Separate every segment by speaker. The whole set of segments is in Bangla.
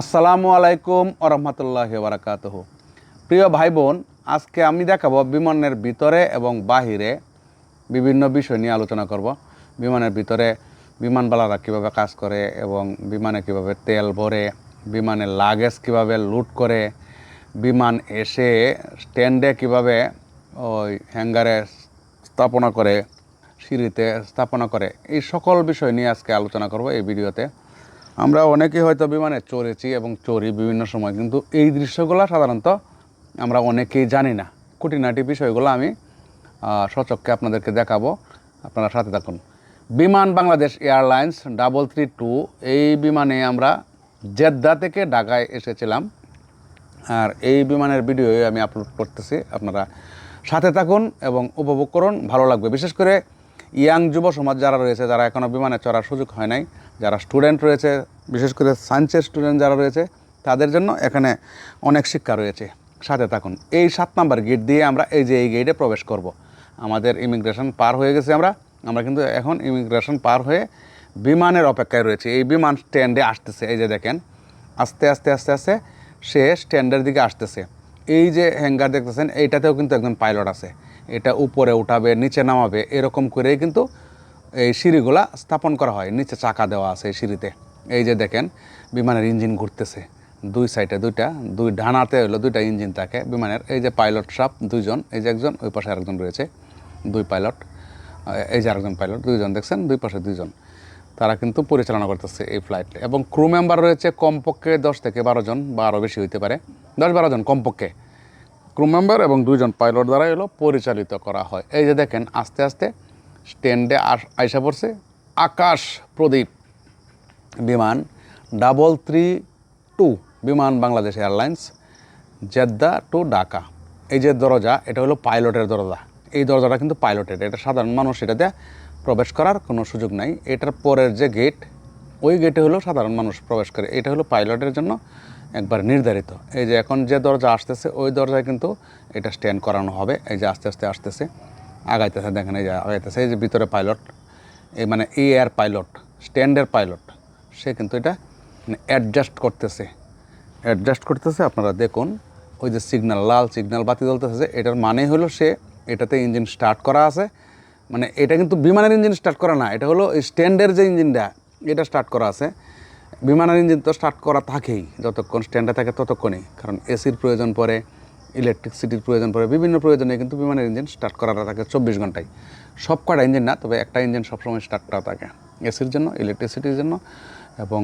Speaker 1: আসসালামু আলাইকুম আরহামতুল্লাহ বারাকাতহ। প্রিয় ভাই বোন আজকে আমি দেখাবো বিমানের ভিতরে এবং বাহিরে বিভিন্ন বিষয় নিয়ে আলোচনা করব। বিমানের ভিতরে বিমানবালারা কীভাবে কাজ করে এবং বিমানে কীভাবে তেল ভরে বিমানের লাগেজ কীভাবে লুট করে, বিমান এসে স্ট্যান্ডে কীভাবে ওই হ্যাঙ্গারে স্থাপনা করে, সিঁড়িতে স্থাপনা করে, এই সকল বিষয় নিয়ে আজকে আলোচনা করব এই ভিডিওতে। আমরা অনেকেই হয়তো বিমানে চড়েছি এবং চড়ি বিভিন্ন সময়, কিন্তু এই দৃশ্যগুলো সাধারণত আমরা অনেকেই জানি না। খুঁটিনাটি বিষয়গুলো আমি সচক্ষে আপনাদেরকে দেখাবো। আপনারা সাথে থাকুন। Biman Bangladesh airlines double three two, এই বিমানে আমরা জেদ্দা থেকে ঢাকায় এসেছিলাম। আর এই বিমানের ভিডিও আমি আপলোড করতেছি, আপনারা সাথে থাকুন এবং উপভোগ করুন, ভালো লাগবে। বিশেষ করে ইয়াং যুব সমাজ যারা রয়েছে, যারা এখনও বিমানে চড়ার সুযোগ হয় নাই যারা স্টুডেন্ট রয়েছে, বিশেষ করে সায়েন্সের স্টুডেন্ট যারা রয়েছে, তাদের জন্য এখানে অনেক শিক্ষা রয়েছে। সাথে থাকুন, এই সাত নাম্বার গেট দিয়ে আমরা এই যে এই গেটে প্রবেশ করব। আমাদের ইমিগ্রেশন পার হয়ে গেছে আমরা। আমরা কিন্তু এখন ইমিগ্রেশন পার হয়ে বিমানের অপেক্ষায় রয়েছে। এই বিমান স্ট্যান্ডে আসতেছে, এই যে দেখেন, আস্তে আস্তে আস্তে আস্তে সে স্ট্যান্ডের দিকে আসতেছে। এই যে হ্যাঙ্গার দেখতেছেন, এইটাতেও কিন্তু একজন পাইলট আছে। এটা উপরে উঠাবে, নিচে নামাবে, এরকম করেই কিন্তু এই সিঁড়িগুলা স্থাপন করা হয়। নিচে চাকা দেওয়া আছে এই সিঁড়িতে। এই যে দেখেন, বিমানের ইঞ্জিন ঘুরতেছে। দুই সাইডে দুইটা, দুই ডানাতে হলো দুইটা ইঞ্জিন থাকে বিমানের। এই যে পাইলট সাপ দুইজন, এই যে একজন, ওই পাশে আরেকজন রয়েছে, দুই পাইলট। এই যে আরেকজন পাইলট, দুইজন দেখছেন, দুই পাশে দুইজন। তারা কিন্তু পরিচালনা করতেছে এই ফ্লাইট এবং ক্রু মেম্বার রয়েছে কমপক্ষে দশ থেকে বারো জন বা আরও বেশি হইতে পারে। দশ বারো জন কমপক্ষে। ক্রু মেম্বার এবং দুইজন পাইলট দ্বারা এলো পরিচালিত করা হয়। এই যে দেখেন, আস্তে আস্তে স্ট্যান্ডে আইসা পড়ছে। আকাশ প্রদীপ বিমান double three two Biman Bangladesh airlines, Jeddah to Dhaka. এই যে দরজা, এটা হলো পাইলটের দরজা। এই দরজাটা কিন্তু পাইলটের। এটা সাধারণ মানুষ এটাতে প্রবেশ করার কোনো সুযোগ নাই। এটার পরের যে গেট, ওই গেটে হলো সাধারণ মানুষ প্রবেশ করে। এটা হলো পাইলটের জন্য একবার নির্ধারিত। এই যে এখন যে দরজা আসতেছে, ওই দরজায় কিন্তু এটা স্ট্যান্ড করানো হবে। এই যে আস্তে আস্তে আসতেছে। আগাইতেছে, দেখেন এই যে আগাইতেছে, এই যে ভিতরে পাইলট এই মানে এই এয়ার পাইলট স্ট্যান্ডের পাইলট সে কিন্তু এটা মানে অ্যাডজাস্ট করতেছে। অ্যাডজাস্ট করতেছে, আপনারা দেখুন, ওই যে সিগন্যাল লাল সিগন্যাল বাতি জ্বলতেছে এটার মানে হলো সে এটাতে ইঞ্জিন স্টার্ট করা আছে। মানে এটা কিন্তু বিমানের ইঞ্জিন স্টার্ট করা না, এটা হলো স্ট্যান্ডের যে ইঞ্জিনটা এটা স্টার্ট করা আছে। বিমানের ইঞ্জিন তো স্টার্ট করা থাকেই, যতক্ষণ স্ট্যান্ডে থাকে ততক্ষণই, কারণ এসির প্রয়োজন পড়ে। ইলেকট্রিসিটির প্রয়োজন পড়ে। বিভিন্ন প্রয়োজনে কিন্তু বিমানের ইঞ্জিন স্টার্ট করাটা থাকে চব্বিশ ঘন্টায়। সব কটা ইঞ্জিন না, তবে একটা ইঞ্জিন সবসময় স্টার্ট করা থাকে। এসির জন্য ইলেকট্রিসিটির জন্য এবং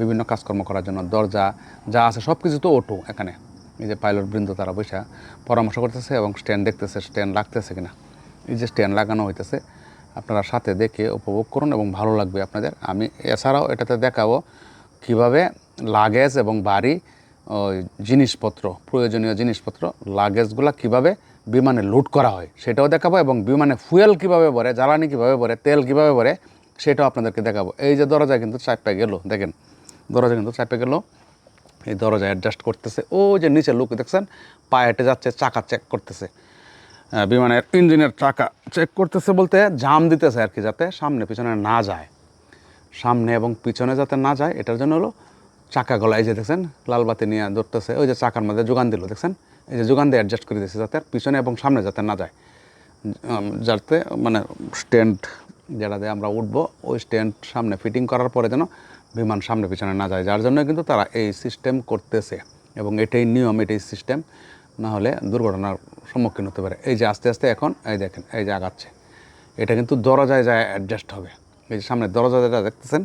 Speaker 1: বিভিন্ন কাজকর্ম করার জন্য। দরজা, যা আছে সব কিছু তো ওটো এখানে। এই যে পাইলট বৃন্দ তারা বসে পরামর্শ করতেছে এবং স্ট্যান্ড দেখতেছে স্ট্যান্ড লাগতেছে কিনা। এই যে স্ট্যান্ড লাগানো হইতেছে, আপনারা সাথে দেখে উপভোগ করুন এবং ভালো লাগবে আপনাদের। আমি এছাড়াও এটাতে দেখাবো কীভাবে লাগেজ এবং বাড়ি জিনিসপত্র, প্রয়োজনীয় জিনিসপত্র লাগেজগুলো কীভাবে বিমানে লুট করা হয়, সেটাও দেখাবো এবং বিমানে ফুয়েল কীভাবে ভরে, জ্বালানি কীভাবে ভরে, তেল কীভাবে ভরে, সেটাও আপনাদেরকে দেখাবো। এই যে দরজা কিন্তু চারপে গেল, দেখেন, দরজা কিন্তু চারপে গেল। এই দরজা অ্যাডজাস্ট করতেছে ও যে নিচে লুক দেখছেন, পায়ে হেঁটে যাচ্ছে, চাকা চেক করতেছে। বিমানের ইঞ্জিনের চাকা চেক করতেছে বলতে জাম দিতেছে আর কি, যাতে সামনে পিছনে না যায়। সামনে এবং পিছনে যাতে না যায়, এটার জন্য হলো চাকা গলা এই যে দেখছেন, লাল বাতি নিয়ে ধরতেছে, ওই যে চাকার মধ্যে যোগান দিল, দেখছেন? এই যে যোগান দিয়ে অ্যাডজাস্ট করে দিয়েছে যাতে পিছনে এবং সামনে যাতে না যায়। যাতে মানে স্ট্যান্ড যেটা দিয়ে আমরা উঠবো, ওই স্ট্যান্ড সামনে ফিটিং করার পরে যেন বিমান সামনে পিছনে না যায়। যার জন্য কিন্তু তারা এই সিস্টেম করতেছে এবং এটাই নিয়ম, এটাই সিস্টেম না হলে দুর্ঘটনার সম্মুখীন হতে পারে। এই যে আস্তে আস্তে এখন, এই দেখেন, এই যে আগাচ্ছে। এটা কিন্তু দরজায় যায় অ্যাডজাস্ট হবে। এই যে সামনে দরজা যেটা দেখতেছেন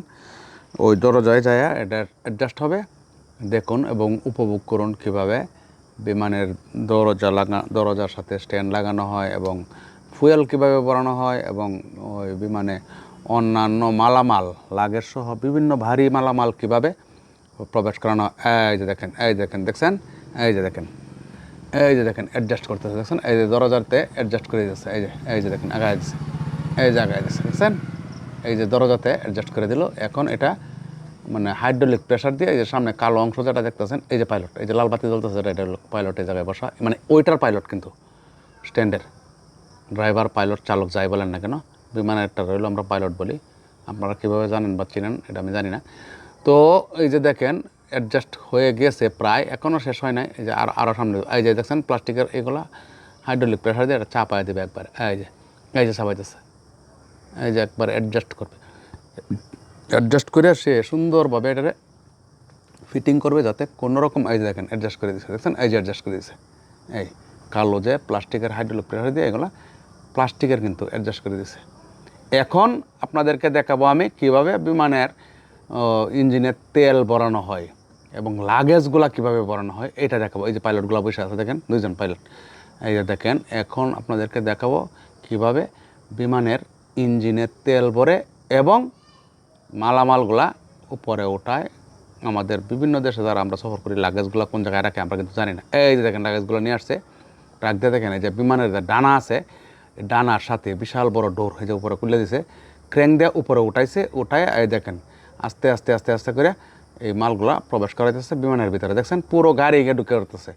Speaker 1: ওই দরজায় যায়, এটা অ্যাডজাস্ট হবে। দেখুন এবং উপভোগ করুন কীভাবে বিমানের দরজা লাগা, দরজার সাথে স্ট্যান্ড লাগানো হয় এবং ফুয়েল কীভাবে ভরানো হয় এবং ওই বিমানে অন্যান্য মালামাল লাগের সহ বিভিন্ন ভারী মালামাল কীভাবে প্রবেশ করানো এই যে দেখেন, এই দেখেন, দেখছেন? এই যে দেখেন, এই যে দেখেন অ্যাডজাস্ট করতেছে, দেখছেন? এই যে দরজাতে অ্যাডজাস্ট করে দিচ্ছে এই যে এই যে দেখেন, আগায় দিচ্ছে এই যে আগায় দিচ্ছে দেখছেন? এই যে দরজাতে অ্যাডজাস্ট করে দিল। এখন এটা মানে হাইড্রোলিক প্রেশার দিয়ে এই যে সামনে কালো অংশ যেটা দেখতেছেন, এই যে পাইলট এই যে লাল বাতি জ্বলতেছে, এটা হলো পাইলট জায়গায় বসা। মানে ওইটার পাইলট কিন্তু স্ট্যান্ডের ড্রাইভার পাইলট চালক যাই বলেন না কেন বিমানের একটা রইল আমরা পাইলট বলি। আপনারা কীভাবে জানেন বা চিনেন, এটা আমি জানি না। তো এই যে দেখেন অ্যাডজাস্ট হয়ে গেছে প্রায় এখনও শেষ হয় নাই। এই যে আর আরও সামনে, এই যে দেখছেন প্লাস্টিকের এগুলা হাইড্রোলিক প্রেশার দিয়ে এটা চাপায় দেবে একবার। এই যে এই যে চাপাইতেছে। এই যে একবার অ্যাডজাস্ট করবে। অ্যাডজাস্ট করে সে সুন্দরভাবে এটারে ফিটিং করবে যাতে কোনো রকম এই দেখেন অ্যাডজাস্ট করে দিচ্ছে দেখছেন? এই যে অ্যাডজাস্ট করে দিচ্ছে এই কালো যে প্লাস্টিকের হাইড্রোলিক প্রেশার দিয়ে এগুলো প্লাস্টিকের কিন্তু অ্যাডজাস্ট করে দিচ্ছে এখন আপনাদেরকে দেখাবো আমি কীভাবে বিমানের ইঞ্জিনের তেল ভরানো হয় এবং লাগেজগুলো কীভাবে ভরানো হয়, এটা দেখাবো। এই যে পাইলটগুলো বসে আছে, দেখেন? দুইজন পাইলট এই যে দেখেন, এখন আপনাদেরকে দেখাবো কীভাবে বিমানের ইঞ্জিনের তেল ভরে এবং মালামালগুলা উপরে ওঠায় আমাদের বিভিন্ন দেশে যারা আমরা সফর করি লাগেজগুলো কোন জায়গায় রাখে আমরা কিন্তু জানি না। এই যে দেখেন লাগেজগুলো নিয়ে আসছে দিয়ে দেখেন এই যে বিমানের যে ডানা আছে ডানার সাথে বিশাল বড় ডোর হয়ে যে উপরে খুলে দিছে ক্র্যাঙ্ক দিয়ে উপরে উঠাইছে, উঠায়, এই দেখেন, আস্তে আস্তে আস্তে আস্তে করে এই মালগুলা প্রবেশ করাইতেছে বিমানের ভিতরে। দেখছেন পুরো গাড়ি ঢুকে উঠতেছে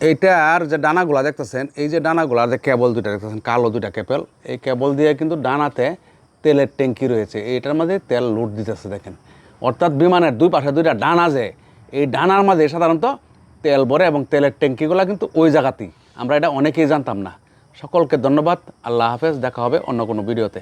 Speaker 1: এইটার যে ডানাগুলা দেখতেছেন, এই যে ডানাগুলার যে কেবল দুইটা দেখতেছেন, কালো দুইটা কেবল, এই কেবল দিয়ে কিন্তু ডানাতে তেলের ট্যাঙ্কি রয়েছে। এইটার মাঝে তেল লুট দিতেছে দেখেন। অর্থাৎ বিমানের দুই পাশে দুইটা ডানা যে, এই ডানার মাঝে সাধারণত তেল ভরে এবং তেলের ট্যাঙ্কিগুলো কিন্তু ওই জায়গাতেই। আমরা এটা অনেকেই জানতাম না। সকলকে ধন্যবাদ। আল্লাহ হাফেজ। দেখা হবে অন্য কোনো ভিডিওতে।